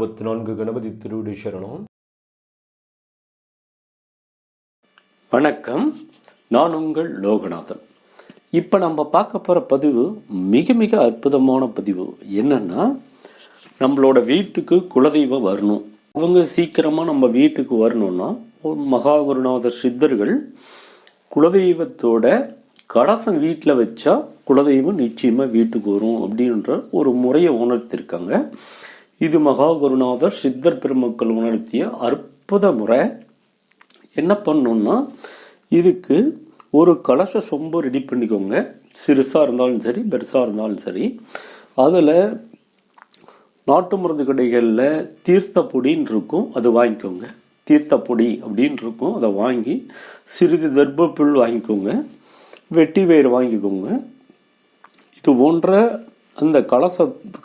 அறுபத்தி நான்கு கணபதி திருவிடி சரணம். வணக்கம். நான் உங்கள் லோகநாதன். இப்போ நம்ம பார்க்க போகிற பதிவு மிக மிக அற்புதமான பதிவு. என்னன்னா நம்மளோட வீட்டுக்கு குலதெய்வம் வரணும். அவங்க சீக்கிரமாக நம்ம வீட்டுக்கு வரணும்னா மகாகுருநாதர் சித்தர்கள் குலதெய்வத்தோட கலசம் வீட்டில் வச்சா குலதெய்வம் நிச்சயமாக வீட்டுக்கு வரும் அப்படின்ற ஒரு முறையை உணர்த்திருக்காங்க. இது மகாகுருநாதர் சித்தர் பெருமக்கள் உணர்த்திய அற்புத முறை. என்ன பண்ணணும்னா இதுக்கு ஒரு கலச சொம்பு ரெடி பண்ணிக்கோங்க. சிறுசாக இருந்தாலும் சரி பெருசாக இருந்தாலும் சரி. அதில் நாட்டு மருந்து கடைகளில் தீர்த்த பொடின்னு இருக்கும் அது வாங்கிக்கோங்க. தீர்த்த பொடி அப்படின்னு இருக்கும் அதை வாங்கி சிறிது தர்ப்புள் வாங்கிக்கோங்க. வெட்டி வேர் வாங்கிக்கோங்க. இது போன்ற அந்த கலச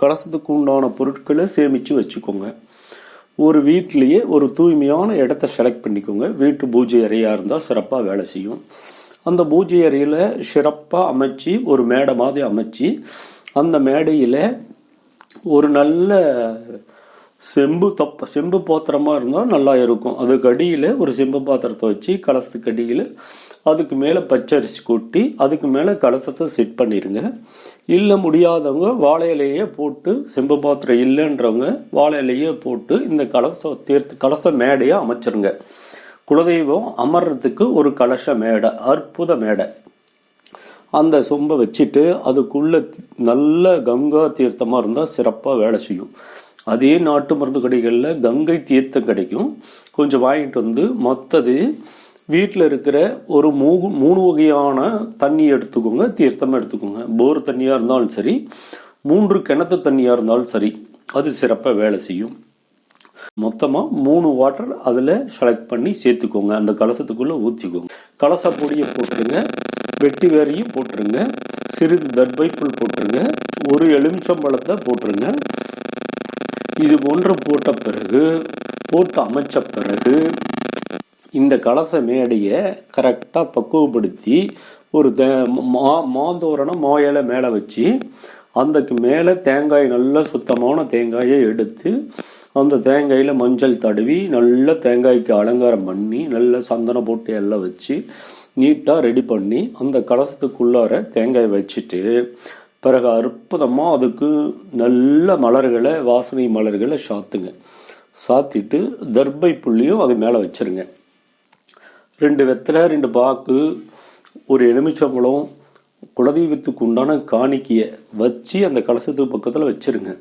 கலசத்துக்கு உண்டான பொருட்களை சேமித்து வச்சுக்கோங்க. ஒரு வீட்லேயே ஒரு தூய்மையான இடத்த செலக்ட் பண்ணிக்கோங்க. வீட்டு பூஜை அறையாக இருந்தால் சிறப்பாக வேலை செய்யும். அந்த பூஜை அறையில் சிறப்பாக அமைச்சு ஒரு மேடை மாதிரி அமைச்சு அந்த மேடையில் ஒரு நல்ல செம்பு தப்ப செம்பு பாத்திரமாக இருந்தால் நல்லா இருக்கும். அதுக்கு அடியில் ஒரு செம்பு பாத்திரத்தை வச்சு கலசத்துக்கு அடியில் அதுக்கு மேலே பச்சரிசி கொட்டி அதுக்கு மேலே கலசத்தை செட் பண்ணிடுங்க இல்லை முடியாதவங்க வாழை இலையே போட்டு செம்பு பாத்திரம் இல்லைன்றவங்க வாழை இலையே போட்டு இந்த கலச தீர்த்து கலச மேடையை அமைச்சிருங்க. குலதெய்வம் அமர்றதுக்கு ஒரு கலச மேடை அற்புத மேடை. அந்த சொம்பை வச்சுட்டு அதுக்குள்ளே நல்ல கங்கா தீர்த்தமாக இருந்தால் சிறப்பாக வேலை செய்யும். அதே நாட்டு மருந்து கடைகளில் கங்கை தீர்த்தம் கிடைக்கும். கொஞ்சம் வாங்கிட்டு வந்து மற்றது வீட்டில் இருக்கிற ஒரு மூணு மூணு வகையான தண்ணி எடுத்துக்கோங்க தீர்த்தமாக எடுத்துக்கோங்க. போர் தண்ணியாக இருந்தாலும் சரி மூன்று கிணத்து தண்ணியாக இருந்தாலும் சரி அது சிறப்பாக வேலை செய்யும். மொத்தமாக மூணு வாட்டர் அதில் செலக்ட் பண்ணி சேர்த்துக்கோங்க. அந்த கலசத்துக்குள்ளே ஊற்றிக்கோங்க கலச பொடியை போட்டுருங்க வெட்டி வேறையும் போட்டுருங்க சிறிது தர்பைப்புல் போட்டுருங்க ஒரு எலுமிச்சம்பழத்தை போட்டுருங்க இது போன்று போட்ட பிறகு போட்டு அமைச்ச பிறகு இந்த கலச மேடையை கரெக்டாக பக்குவப்படுத்தி ஒரு தே மா மாந்தோரணம் மாயில மேலே வச்சு அந்தக்கு மேலே தேங்காய் நல்ல சுத்தமான தேங்காயை எடுத்து அந்த தேங்காயில் மஞ்சள் தடவி நல்ல தேங்காய்க்கு அலங்காரம் பண்ணி நல்ல சந்தனம் போட்டு எல்லாம் வச்சு நீட்டாக ரெடி பண்ணி அந்த கலசத்துக்குள்ளார தேங்காய் வச்சுட்டு பிறகு அற்புதமாக அதுக்கு நல்ல மலர்களை வாசனை மலர்களை சாத்துங்க. சாத்திட்டு தர்பை புள்ளியும் அது மேலே வச்சிருங்க. ரெண்டு வெத்தலை ரெண்டு பாக்கு ஒரு எலுமிச்சம்பழம் குலதெய்வத்துக்கு உண்டான காணிக்கையை வச்சு அந்த கலசத்துக்கு பக்கத்தில் வச்சிருங்க.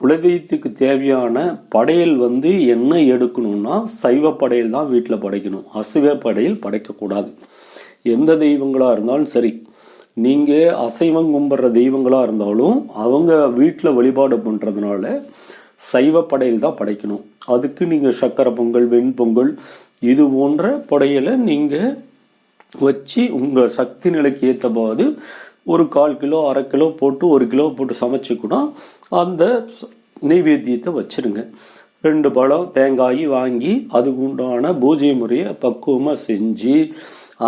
குலதெய்வத்துக்கு தேவையான படையல் வந்து என்ன எடுக்கணும்னா சைவ படையல் தான் வீட்டில் படைக்கணும். அசைவ படையல் படைக்கக்கூடாது. எந்த தெய்வங்களாக இருந்தாலும் சரி நீங்கள் அசைவம் கும்பிட்ற தெய்வங்களாக இருந்தாலும் அவங்க வீட்டில் வழிபாடு பண்ணுறதுனால சைவ படையல் தான் படைக்கணும். அதுக்கு நீங்கள் சக்கரை பொங்கல் வெண்பொங்கல் இது போன்ற படையலை நீங்கள் வச்சு உங்கள் சக்தி நிலைக்கு ஏற்றபோது ஒரு கால் கிலோ அரை கிலோ போட்டு ஒரு கிலோ போட்டு சமைச்சு கூட அந்த நெய்வேத்தியத்தை வச்சிருங்க. ரெண்டு பழம் தேங்காய் வாங்கி அதுக்கு உண்டான பூஜை முறையை பக்குவமாக செஞ்சு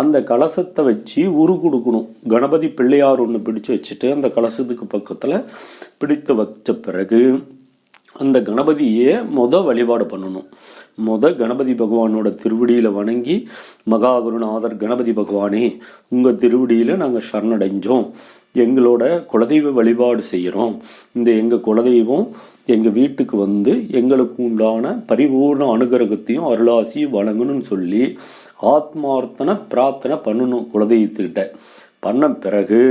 அந்த கலசத்தை வச்சு உரு கொடுக்கணும். கணபதி பிள்ளையார் ஒன்று பிடிச்சு வச்சுட்டு அந்த கலசத்துக்கு பக்கத்தில் பிடித்து வச்ச பிறகு அந்த கணபதியே மொத வழிபாடு பண்ணணும். முத கணபதி பகவானோட திருவடியில் வணங்கி மகாகுருநாதர் கணபதி பகவானே உங்கள் திருவடியில் நாங்கள் சரணடைஞ்சோம். எங்களோட குலதெய்வ வழிபாடு செய்கிறோம் இந்த எங்கள் குலதெய்வம் எங்கள் வீட்டுக்கு வந்து எங்களுக்கு உண்டான பரிபூர்ண அனுகிரகத்தையும் அருளாசியும் வழங்கணும்னு சொல்லி ஆத்மார்த்தனை பிரார்த்தனை பண்ணணும் குலதெய்வத்துக்கிட்ட. பண்ண பிறகு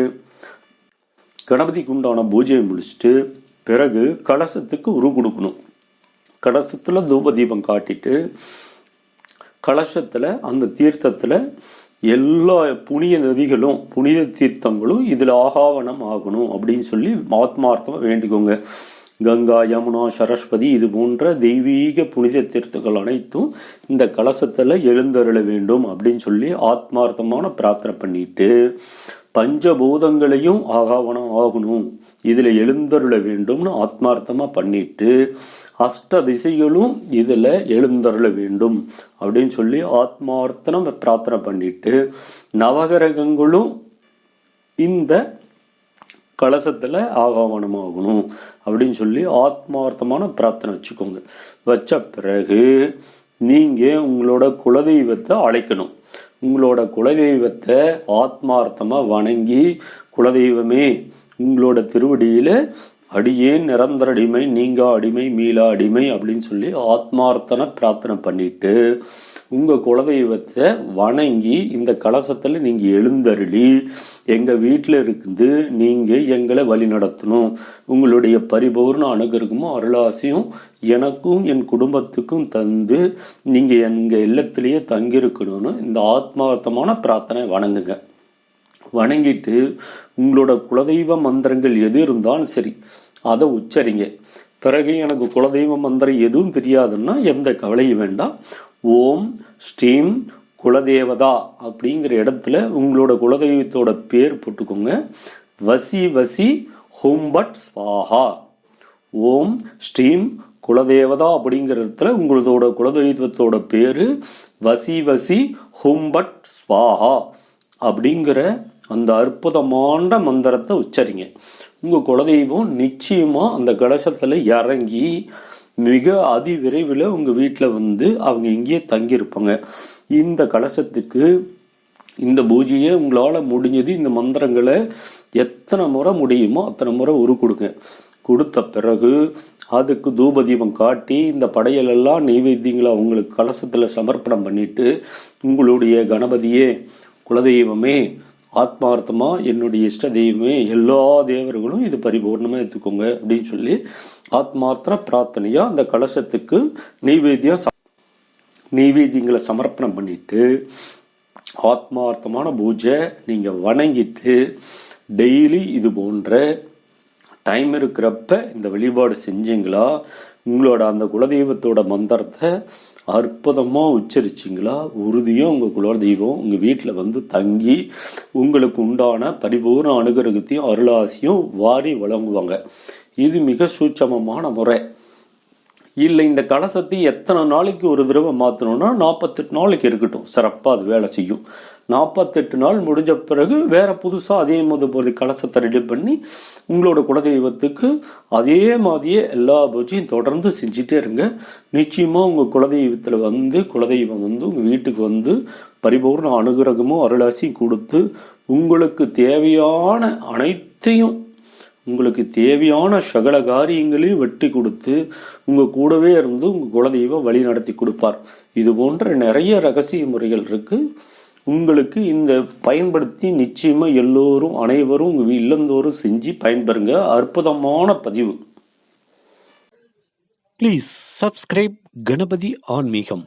கணபதிக்கு உண்டான பூஜையை முடிச்சுட்டு பிறகு கலசத்துக்கு உரு கொடுக்கணும். கலசத்தில் தூப தீபம் காட்டிட்டு கலசத்தில் அந்த தீர்த்தத்தில் எல்லா புனித நதிகளும் புனித தீர்த்தங்களும் இதில் ஆகாவனம் ஆகணும் அப்படின்னு சொல்லி ஆத்மார்த்தமாக வேண்டிக்கோங்க. கங்கா யமுனா சரஸ்வதி இது போன்ற தெய்வீக புனித தீர்த்தங்கள் அனைத்தும் இந்த கலசத்தில் எழுந்தருள வேண்டும் அப்படின்னு சொல்லி ஆத்மார்த்தமான பிரார்த்தனை பண்ணிட்டு பஞ்சபூதங்களையும் ஆகாவனம் ஆகணும். இதில் எழுந்தருள வேண்டும்னு ஆத்மார்த்தமாக பண்ணிட்டு அஷ்ட திசைகளும் இதில் எழுந்தருள வேண்டும். அப்படின்னு சொல்லி ஆத்மார்த்தனம் பிரார்த்தனை பண்ணிட்டு நவகிரகங்களும் இந்த கலசத்தில் ஆகமனமாகணும் அப்படின்னு சொல்லி ஆத்மார்த்தமான பிரார்த்தனை வச்சுக்கோங்க. வச்ச பிறகு நீங்கள் உங்களோட குலதெய்வத்தை அழைக்கணும். உங்களோட குலதெய்வத்தை ஆத்மார்த்தமாக வணங்கி குலதெய்வமே உங்களோட திருவடியில் அடியேன் நிரந்தர அடிமை நீங்கா அடிமை மீளா அடிமை அப்படின்னு சொல்லி ஆத்மார்த்தனை பிரார்த்தனை பண்ணிட்டு உங்கள் குலதெய்வத்தை வணங்கி இந்த கலசத்தில் நீங்கள் எழுந்தருளி எங்கள் வீட்டில் இருந்து நீங்கள் எங்களை வழி நடத்தணும். உங்களுடைய பரிபூர்ண அனுகிரகமும் அருளாசியும் எனக்கும் என் குடும்பத்துக்கும் தந்து நீங்கள் எங்கள் இல்லத்திலேயே தங்கியிருக்கணும்னு இந்த ஆத்மார்த்தமான பிரார்த்தனை வணங்குங்க. வணங்கிட்டு உங்களோட குலதெய்வ மந்திரங்கள் எது இருந்தாலும் சரி அதை உச்சரிங்க. பிறகு எனக்கு குலதெய்வ மந்திரம் எதுவும் தெரியாதுன்னா எந்த கவலையும் வேண்டாம். ஓம் ஸ்ரீம் குலதேவதா அப்படிங்கிற இடத்துல உங்களோட குலதெய்வத்தோட பேர் போட்டுக்கோங்க. வசி வசி ஹும்பட் ஸ்வாஹா. ஓம் ஸ்ரீம் குலதேவதா அப்படிங்கிற இடத்துல உங்களோட குலதெய்வத்தோட பேர் வசி வசி ஹும்பட் ஸ்வாஹா அப்படிங்கிற அந்த அற்புதமான மந்திரத்தை உச்சரிங்க. உங்கள் குலதெய்வம் நிச்சயமாக அந்த கலசத்தில் இறங்கி மிக அதி விரைவில் உங்கள் வீட்டில் வந்து அவங்க இங்கேயே தங்கியிருப்பாங்க. இந்த கலசத்துக்கு இந்த பூஜையை உங்களால் முடிஞ்சது இந்த மந்திரங்களை எத்தனை முறை முடியுமோ அத்தனை முறை உரு கொடுங்க. கொடுத்த பிறகு அதுக்கு தூபதீபம் காட்டி இந்த படையலெல்லாம் நெய்வேத்தியங்களை அவங்களுக்கு கலசத்தில் சமர்ப்பணம் பண்ணிட்டு உங்களுடைய கணபதியே குலதெய்வமே ஆத்மார்த்தமா என்னுடைய இஷ்ட தெய்வமே எல்லா தேவர்களும் இது பரிபூர்ணமாக எடுத்துக்கோங்க அப்படின்னு சொல்லி ஆத்மார்த்த பிரார்த்தனையா அந்த கலசத்துக்கு நெய்வேத்தியம் ச- நெய்வேத்தியங்களை சமர்ப்பணம் பண்ணிட்டு ஆத்மார்த்தமான பூஜை நீங்க வணங்கிட்டு டெய்லி இது போன்ற டைம் இருக்கிறப்ப இந்த வழிபாடு செஞ்சீங்களா? உங்களோட அந்த குலதெய்வத்தோட மந்திரத்தை அற்புதமாக உச்சரிச்சிங்களா? உறுதியும் உங்கள் குலதெய்வம் உங்கள் வீட்டில் வந்து தங்கி உங்களுக்கு உண்டான பரிபூர்ண அனுகிரகத்தையும் அருளாசியும் வாரி வழங்குவாங்க. இது மிக சூட்சமமான முறை. இல்லை இந்த கலசத்தை எத்தனை நாளைக்கு ஒரு தடவை மாற்றணும்னா நாற்பத்தெட்டு நாளைக்கு இருக்கட்டும். சிறப்பாக அது வேலை செய்யும். நாற்பத்தெட்டு நாள் முடிஞ்ச பிறகு வேறு புதுசாக அதே மாதிரி கலசத்தை ரெடி பண்ணி உங்களோட குலதெய்வத்துக்கு அதே மாதிரியே எல்லா பூஜையும் தொடர்ந்து செஞ்சுட்டே இருங்க. நிச்சயமாக உங்கள் குலதெய்வத்தில் வந்து குலதெய்வம் வந்து உங்கள் வீட்டுக்கு வந்து பரிபூர்ண அனுகிரகமும் அருளாசியும் கொடுத்து உங்களுக்கு தேவையான அனைத்தையும் உங்களுக்கு தேவையான சகல காரியங்களையும் வெட்டி கொடுத்து உங்கள் கூடவே இருந்து உங்கள் குலதெய்வம் வழி நடத்தி கொடுப்பார். இது போன்ற நிறைய ரகசிய முறைகள் இருக்குது உங்களுக்கு இந்த பயன்படுத்தி நிச்சயமாக எல்லோரும் அனைவரும் உங்கள் இல்லந்தோறும் செஞ்சு பயன்பெறுங்க. அற்புதமான பதிவு. ப்ளீஸ் சப்ஸ்கிரைப் கணபதி ஆன்மீகம்